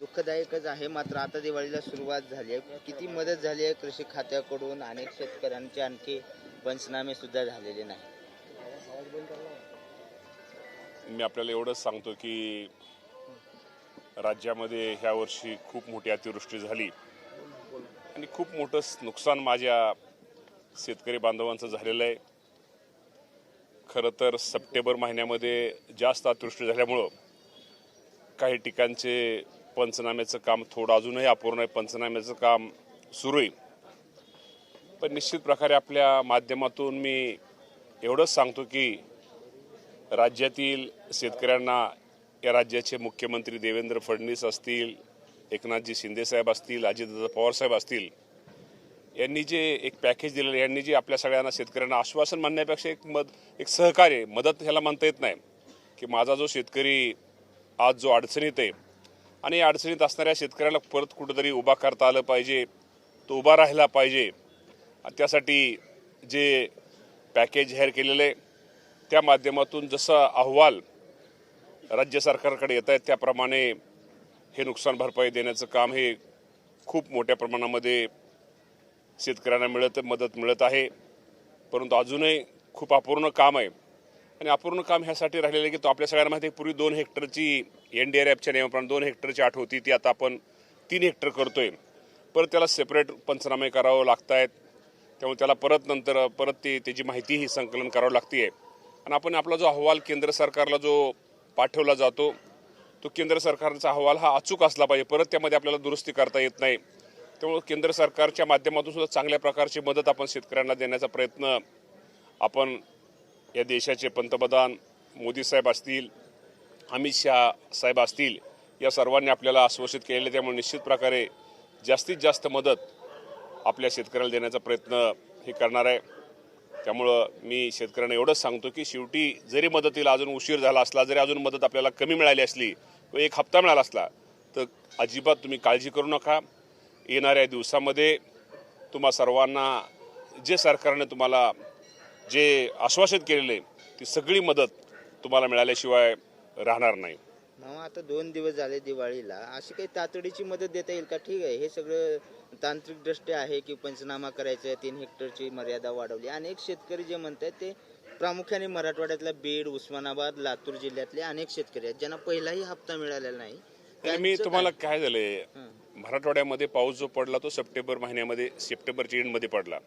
दुःखदायकच आहे. मात्र आता दिवाळीला सुरुवात झाली आहे. किती मदत झाली आहे कृषी खात्याकडून अनेक शेतकऱ्यांचे आणखी पंचनामे सुद्धा झालेले नाही. मी आपल्याला एवढंच सांगतो की राज्यामध्ये ह्या वर्षी खूप मोठी अतिवृष्टी झाली. आणि खूप मोठं नुकसान माझ्या शेतकरी बांधवांचं झालेलं आहे. खरं तर सप्टेंबर महिन्यामध्ये जास्त अतिवृष्टी झाल्यामुळं काही ठिकाणचे पंचनाम्याचं काम थोडं अजूनही अपूर्ण आहे. पंचनाम्याचं काम सुरू आहे. पण निश्चित प्रकारे आपल्या माध्यमातून मी एवढंच सांगतो की राज्यातील शेतकऱ्यांना या राज्याचे मुख्यमंत्री देवेंद्र फडणवीस असतील एकनाथजी शिंदेसाहेब असतील अजितदादा पवारसाहेब असतील यांनी जे एक पॅकेज दिलेलं आहे, यांनी जे आपल्या सगळ्यांना शेतकऱ्यांना आश्वासन म्हणण्यापेक्षा एक मद एक सहकार्य मदत ह्याला म्हणता येत नाही. की माझा जो शेतकरी आज जो अडचणीत आहे आणि अडचणीत असणाऱ्या शेतकऱ्याला परत कुठंतरी उभा करता आलं पाहिजे तो उभा राहिला पाहिजे. आणि त्यासाठी जे पॅकेज जाहीर केलेलं आहे त्या माध्यमातून जसा अहवाल राज्य सरकारकडे येत आहेत त्याप्रमाणे हे नुकसान भरपाई देण्याचं काम हे खूप मोठ्या प्रमाणामध्ये शेतकऱ्यांना मिळत मदत मिळत आहे. परंतु अजूनही खूप अपूर्ण काम आहे. आणि अपूर्ण काम ह्यासाठी राहिलेलं आहे की तो आपल्या सगळ्यांना माहिती आहे पूर्वी दोन हेक्टरची एन डी आर एफच्या नियमाप्रमाणे दोन हेक्टरची आठ होती ती आता आपण तीन हेक्टर करतोय. परत त्याला सेपरेट पंचनामे करावं लागत आहेत त्यामुळे त्याला परत नंतर परत ते त्याची माहिती ही संकलन करावं लागते आणि आपण आपला जो अहवाल केंद्र सरकारला जो पाठवला जातो तो केंद्र सरकारचा अहवाल हा अचूक असला पाहिजे. परत त्यामध्ये आपल्याला दुरुस्ती करता येत नाही. त्यामुळे केंद्र सरकारच्या माध्यमातून सुद्धा चांगल्या प्रकारची मदत आपण शेतकऱ्यांना देण्याचा प्रयत्न आपण या देशाचे पंतप्रधान मोदी साहेब असतील अमित शहा साहेब असतील या सर्वांनी आपल्याला आश्वासित केलेले त्यामुळे निश्चित प्रकारे जास्तीत जास्त मदत आपल्या शेतकऱ्याला देण्याचा प्रयत्न हे करणार आहे. त्यामुळं मी शेतकऱ्यांना एवढंच सांगतो की शेवटी जरी मदतीला अजून उशीर झाला असला जरी अजून मदत आपल्याला कमी मिळाली असली व एक हप्ता मिळाला असला तर अजिबात तुम्ही काळजी करू नका. येणाऱ्या दिवसामध्ये तुम्हा सर्वांना जे सरकारने तुम्हाला जे आश्वासित केलेले ती सगळी मदत तुम्हाला मिळाल्याशिवाय राहणार नाही. मामा आता दोन दिवस झाले दिवाळीला. अशी काही तातडीची मदत देता येईल का? ठीक आहे. हे सगळं तांत्रिक दृष्ट्या आहे की पंचनामा करायचं आहे तीन हेक्टरची मर्यादा वाढवली. अनेक शेतकरी जे म्हणतात ते प्रामुख्याने मराठवाड्यातल्या बीड उस्मानाबाद लातूर जिल्ह्यातले अनेक शेतकरी आहेत ज्यांना पहिलाही हप्ता मिळालेला नाही. आणि मी तुम्हाला काय? झालंय. मराठवाड्यामध्ये पाऊस जो पडला तो सप्टेंबर महिन्यामध्ये सप्टेंबरच्या एंडमध्ये पडला.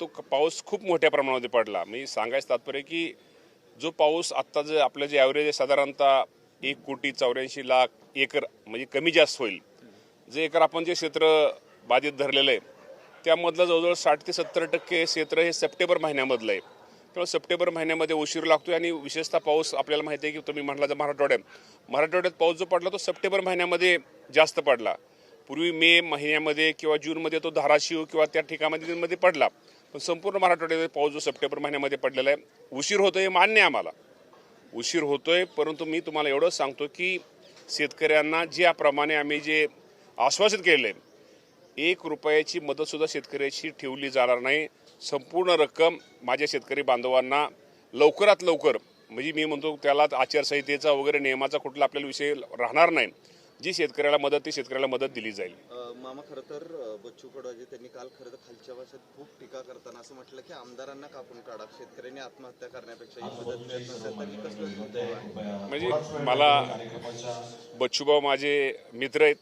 तो क- पाऊस खूप मोठ्या प्रमाणामध्ये पडला. मी सांगायचं तात्पर्य की जो पाऊस आत्ता जे आपलं जे ॲव्हरेज आहे साधारणतः एक कोटी चौऱ्याऐंशी लाख एकर म्हणजे कमी जास्त होईल. जे एकर आपण जे क्षेत्र बाधित धरलेलं आहे त्यामधलं जवळजवळ साठ ते सत्तर टक्के क्षेत्र हे सप्टेंबर महिन्यामधलं आहे. त्यामुळे सप्टेंबर महिन्यामध्ये उशीर लागतो आणि विशेषतः पाऊस आपल्याला माहिती आहे की तुम्ही म्हटला तर मराठवाड्यात. मराठवाड्यात पाऊस जो पडला तो सप्टेंबर महिन्यामध्ये जास्त पडला. पूर्वी मे महिन्यामध्ये किंवा जूनमध्ये तो धाराशिव किंवा त्या ठिकाणामध्ये मध्ये पडला. पण संपूर्ण महाराष्ट्रात पाऊस जो सप्टेंबर महिन्यामध्ये पडलेला आहे उशीर होतोय हे मान्य आहे आम्हाला. उशीर होतोय परंतु मी तुम्हाला एवढंच सांगतो की शेतकऱ्यांना ज्याप्रमाणे आम्ही जे आश्वासित केलेलं आहे एक रुपयाची मदतसुद्धा शेतकऱ्याची ठेवली जाणार नाही. संपूर्ण रक्कम माझ्या शेतकरी बांधवांना लवकरात लवकर म्हणजे मी म्हणतो त्याला आचारसंहितेचा वगैरे नियमाचा कुठला आपल्याला विषय राहणार नाही. जी शेतकऱ्याला मदत ती शेतकऱ्याला मदत दिली जाईल. मामा खरं तर बच्चू कडवाजी त्यांनी काल खरं तर खालच्या भाषेत खूप टीका करताना असं म्हटलं की आमदारांना कापून काढा शेतकऱ्यांनी आत्महत्या करण्यापेक्षा ही मदत मिळत नसेल तर ही कसलं म्हणजे मला बच्चूभाऊ माझे मित्र आहेत.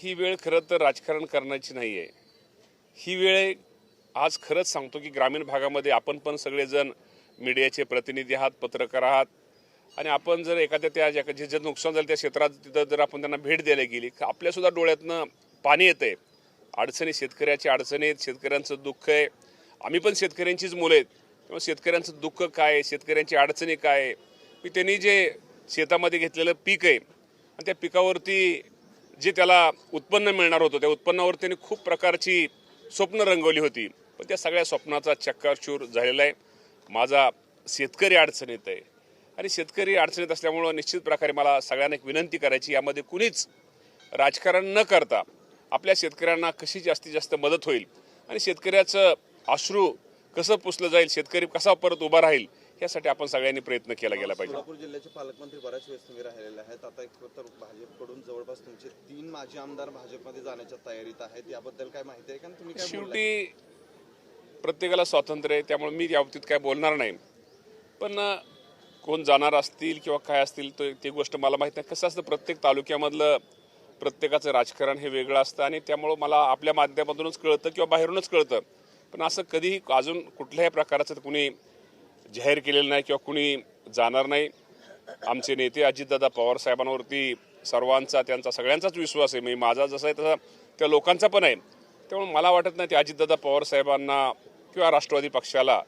ही वेळ खरं तर राजकारण करण्याची नाही आहे. ही वेळ आज खरंच सांगतो की ग्रामीण भागामध्ये आपण पण सगळेजण मीडियाचे प्रतिनिधी आहात पत्रकार आहात. आणि आपण जर एखाद्या त्या ज्या जे जे नुकसान झालं त्या क्षेत्रात तिथं जर आपण त्यांना भेट द्यायला गेली आपल्यासुद्धा डोळ्यातनं पाणी येतं आहे अडचणी शेतकऱ्याची अडचणी आहेत शेतकऱ्यांचं दुःख आहे. आम्ही पण शेतकऱ्यांचीच मुलं आहेत. त्यामुळे शेतकऱ्यांचं दुःख काय आहे? शेतकऱ्यांची अडचणी काय आहे? मी त्यांनी जे शेतामध्ये घेतलेलं पीक आहे आणि त्या पिकावरती जे त्याला उत्पन्न मिळणार होतं त्या उत्पन्नावर त्यांनी खूप प्रकारची स्वप्न रंगवली होती. पण त्या सगळ्या स्वप्नाचा चक्काचूर झालेला आहे. माझा शेतकरी अडचणीत आहे. आणि शेतकरी अडचणीत असल्यामुळं निश्चित प्रकारे मला सगळ्यांना एक विनंती करायची यामध्ये कुणीच राजकारण न करता आपल्या शेतकऱ्यांना कशी जास्तीत जास्त मदत होईल आणि शेतकऱ्याचं अश्रू कसं पुसलं जाईल शेतकरी कसा परत उभा राहील यासाठी आपण सगळ्यांनी प्रयत्न केला गेला पाहिजे. सोलापूर जिल्ह्याचे पालकमंत्री बऱ्याच वेळेस तुम्ही राहिलेले आहेत. आता एक तर भाजपकडून जवळपास तुमचे तीन माजी आमदार भाजपमध्ये जाण्याच्या तयारीत आहेत. याबद्दल काय माहिती आहे का? तुम्ही? शेवटी प्रत्येकाला स्वातंत्र्य आहे त्यामुळे मी या बाबतीत काय बोलणार नाही. पण कोण जाणार असतील किंवा काय असतील तर ती गोष्ट मला माहीत नाही. कसं असतं प्रत्येक तालुक्यामधलं प्रत्येकाचं राजकारण हे वेगळं असतं आणि त्यामुळं मला आपल्या माध्यमातूनच कळतं किंवा बाहेरूनच कळतं. पण असं कधीही अजून कुठल्याही प्रकाराचं कुणी जाहीर केलेलं नाही किंवा कुणी जाणार नाही. आमचे नेते अजितदादा पवार साहेबांवरती सर्वांचा त्यांचा सगळ्यांचाच विश्वास आहे. म्हणजे माझा जसा आहे तसा त्या लोकांचा पण आहे. त्यामुळे मला वाटत नाही ते अजितदादा पवार साहेबांना किंवा राष्ट्रवादी पक्षाला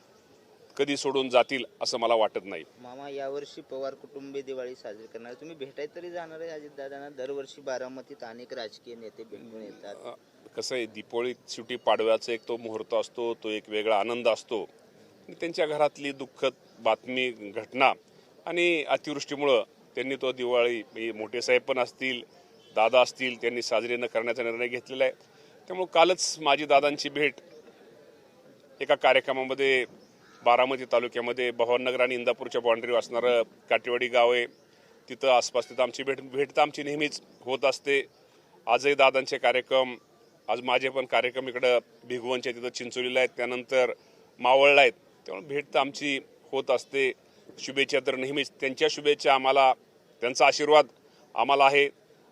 कधी सोडून जातील असं मला वाटत नाही. मामा यावर्षी पवार कुटुंबीय दिवाळी साजरी करणार. तुम्ही भेटाय तरी जाणार आहे अजितदादांना. दरवर्षी बारामतीत अनेक राजकीय नेते भेटून येतात. कसं आहे दीपावळी शेवटी पाडव्याचा एक तो मुहूर्त असतो तो एक वेगळा आनंद असतो. त्यांच्या घरातली दुःखद बातमी घटना आणि अतिवृष्टीमुळं त्यांनी तो दिवाळी म्हणजे मोठे साहेब पण असतील दादा असतील त्यांनी साजरी न करण्याचा निर्णय घेतलेला आहे. त्यामुळं कालच माझी दादांची भेट एका कार्यक्रमामध्ये बारामती तालुक्यामध्ये भवाननगर आणि इंदापूरच्या बाँड्रीवर असणारं काटेवाडी गाव आहे. तिथं आसपास तिथं आमची भेट भेट तर आमची नेहमीच होत असते. आजही दादांचे कार्यक्रम आज माझे पण कार्यक्रम इकडं भिगवणच्या तिथं चिंचोलीला आहेत. त्यानंतर मावळला आहेत. त्यामुळे भेट तर आमची होत असते. शुभेच्छा तर नेहमीच. त्यांच्या शुभेच्छा आम्हाला त्यांचा आशीर्वाद आम्हाला आहे.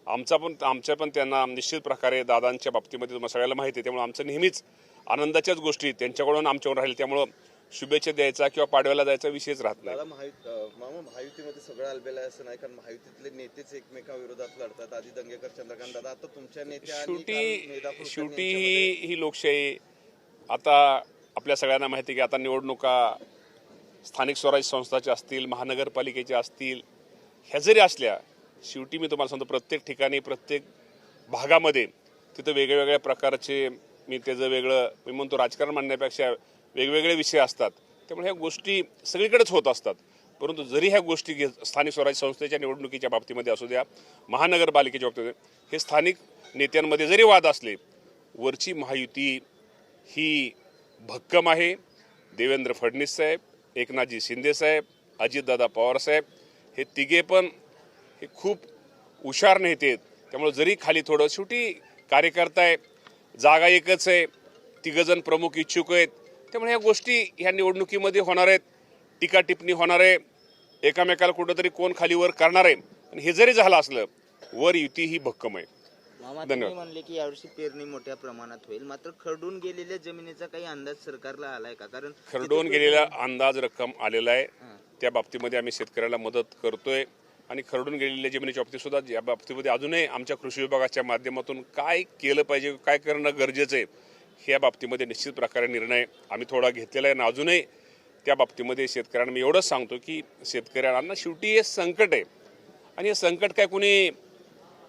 आमचा पण आमच्या पण त्यांना निश्चित प्रकारे दादांच्या बाबतीमध्ये तुम्हाला सगळ्याला माहिती आहे. त्यामुळे आमचं नेहमीच आनंदाच्याच गोष्टी त्यांच्याकडून आमच्याकडून राहील त्यामुळं शुभेच्छा द्यायचा किंवा पाडव्याला जायचा विषयच राहत नाही. अं, मामा महायुतीमध्ये सगळं आलबेलं आहे असं नाही कारण महायुतीतले नेतेच एकमेकाविरोधात लढतात. आधी दंगेकर चंद्रकांत दादा आता तुमच्या नेत्या आणि काल शेवटी कुलकर्णी शेवटी यांच्यामध्ये- ही ही लोकशाही. आता आपल्या सगळ्यांना माहिती आहे की आता निवडणुका स्थानिक स्वराज्य संस्थाच्या असतील महानगरपालिकेच्या असतील ह्या जरी असल्या शेवटी मी तुम्हाला सांगतो प्रत्येक ठिकाणी प्रत्येक भागामध्ये तिथं वेगवेगळ्या प्रकारचे मी त्याचं वेगळं मी म्हणतो राजकारण म्हणण्यापेक्षा वेगवेगळे विषय असतात. त्यामुळे ह्या गोष्टी सगळीकडेच होत असतात. परंतु जरी ह्या गोष्टी घे स्थानिक स्वराज्य संस्थेच्या निवडणुकीच्या बाबतीमध्ये असू द्या महानगरपालिकेच्या बाबतीमध्ये हे स्थानिक नेत्यांमध्ये जरी वाद असले वरची महायुती ही भक्कम आहे. देवेंद्र फडणवीस साहेब एकनाथजी शिंदे साहेब अजितदादा पवार साहेब हे तिघे पण हे खूप हुशार नेते आहेत. त्यामुळे जरी खाली थोडं शेवटी कार्यकर्ता आहे जागा एकच आहे तिघजण प्रमुख इच्छुक आहेत त्यामुळे ह्या गोष्टी ह्या निवडणुकीमध्ये होणार आहेत. टीका टिप्पणी होणार आहे. एकामेकाला कुठंतरी कोण खाली वर करणार आहे? आणि हे जरी झालं असलं वर युती ही भक्कम आहे. धन्यवाद. म्हणले की यावर्षी पेरणी मोठ्या प्रमाणात होईल. मात्र खरडून गेलेल्या जमिनीचा काही अंदाज सरकारला आलाय का? कारण खरडून गेलेला अंदाज रक्कम आलेला आहे. त्या बाबतीमध्ये आम्ही शेतकऱ्याला मदत करतोय. आणि खरडून गेलेल्या जमिनीच्या बाबतीत सुद्धा या बाबतीमध्ये अजूनही आमच्या कृषी विभागाच्या माध्यमातून काय केलं पाहिजे काय करणं गरजेचं आहे ह्या बाबतीमध्ये निश्चित प्रकारे निर्णय आम्ही थोडा घेतलेला आहे आणि अजूनही त्या बाबतीमध्ये शेतकऱ्यांना मी एवढंच सांगतो की शेतकऱ्यांना शेवटी हे संकट आहे. आणि हे संकट काय कुणी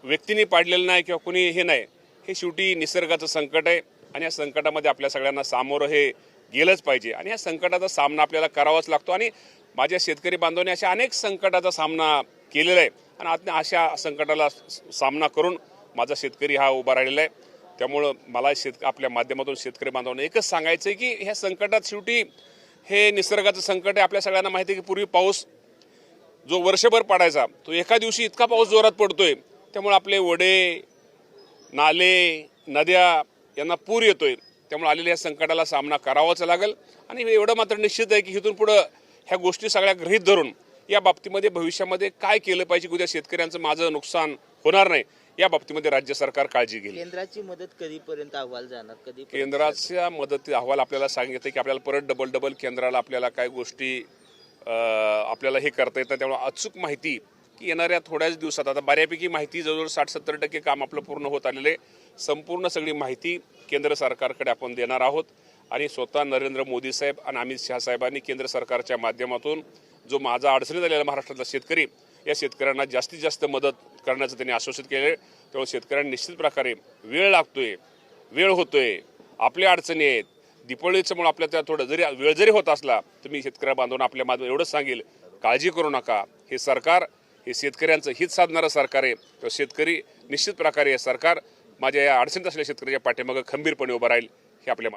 व्यक्तीने पाडलेलं नाही किंवा कुणी हे नाही. हे शेवटी निसर्गाचं संकट आहे आणि या संकटामध्ये आपल्या सगळ्यांना सामोरं हे गेलंच पाहिजे. आणि या संकटाचा सामना आपल्याला करावाच लागतो. आणि माझ्या शेतकरी बांधवांनी अशा अनेक संकटाचा सामना केलेला आहे. आणि आता अशा संकटाला सामना करून माझा शेतकरी हा उभा राहिलेला आहे. त्यामुळं मला शेत आपल्या माध्यमातून शेतकरी बांधवांना एकच सांगायचं आहे की ह्या संकटात शेवटी हे निसर्गाचं संकट आहे. आपल्या सगळ्यांना माहिती आहे की पूर्वी पाऊस जो वर्षभर पडायचा तो एका दिवशी इतका पाऊस जोरात पडतोय. त्यामुळे आपले वडे नाले नद्या यांना पूर येतोय. त्यामुळे आलेल्या या संकटाला सामना करावाच लागेल. आणि हे एवढं मात्र निश्चित आहे की इथून पुढं ह्या गोष्टी सगळ्या गृहीत धरून या बाबतीमध्ये भविष्यामध्ये काय केलं पाहिजे की उद्या शेतकऱ्यांचं माझं नुकसान होणार नाही. या बाबतीमध्ये राज्य सरकार काळजी घेईल. केंद्राची मदत कधीपर्यंत अहवाल जाणार? कधी केंद्राच्या मदती अहवाल आपल्याला सांगितलं की आपल्याला परत डबल डबल केंद्राला आपल्याला काय गोष्टी आपल्याला हे करता येतं. त्यामुळे अचूक माहिती की येणाऱ्या थोड्याच दिवसात आता बऱ्यापैकी माहिती जवळजवळ साठ सत्तर टक्के काम आपलं पूर्ण होत आलेलं आहे. संपूर्ण सगळी माहिती केंद्र सरकारकडे आपण देणार आहोत. आणि स्वतः नरेंद्र मोदी साहेब आणि अमित शहा साहेबांनी केंद्र सरकारच्या माध्यमातून जो माझा अडचणीत आलेला महाराष्ट्रातला शेतकरी या शेतकऱ्यांना जास्तीत जास्त मदत करण्याचं त्यांनी आश्वासित केलं आहे त्यामुळे शेतकऱ्यांना निश्चित प्रकारे वेळ लागतोय वेळ होतोय आपल्या अडचणी आहेत. दीपावलीचं म्हणून आपल्या त्या थोडं जरी वेळ जरी होत असला तर मी शेतकऱ्या बांधवांना आपल्या माध्यमात एवढंच सांगेल काळजी करू नका. हे सरकार हे शेतकऱ्यांचं हित साधणारं सरकार आहे. तर शेतकरी निश्चित प्रकारे हे सरकार माझ्या या अडचणीत असलेल्या शेतकऱ्याच्या पाठीमागं खंबीरपणे उभं राहील हे आपल्या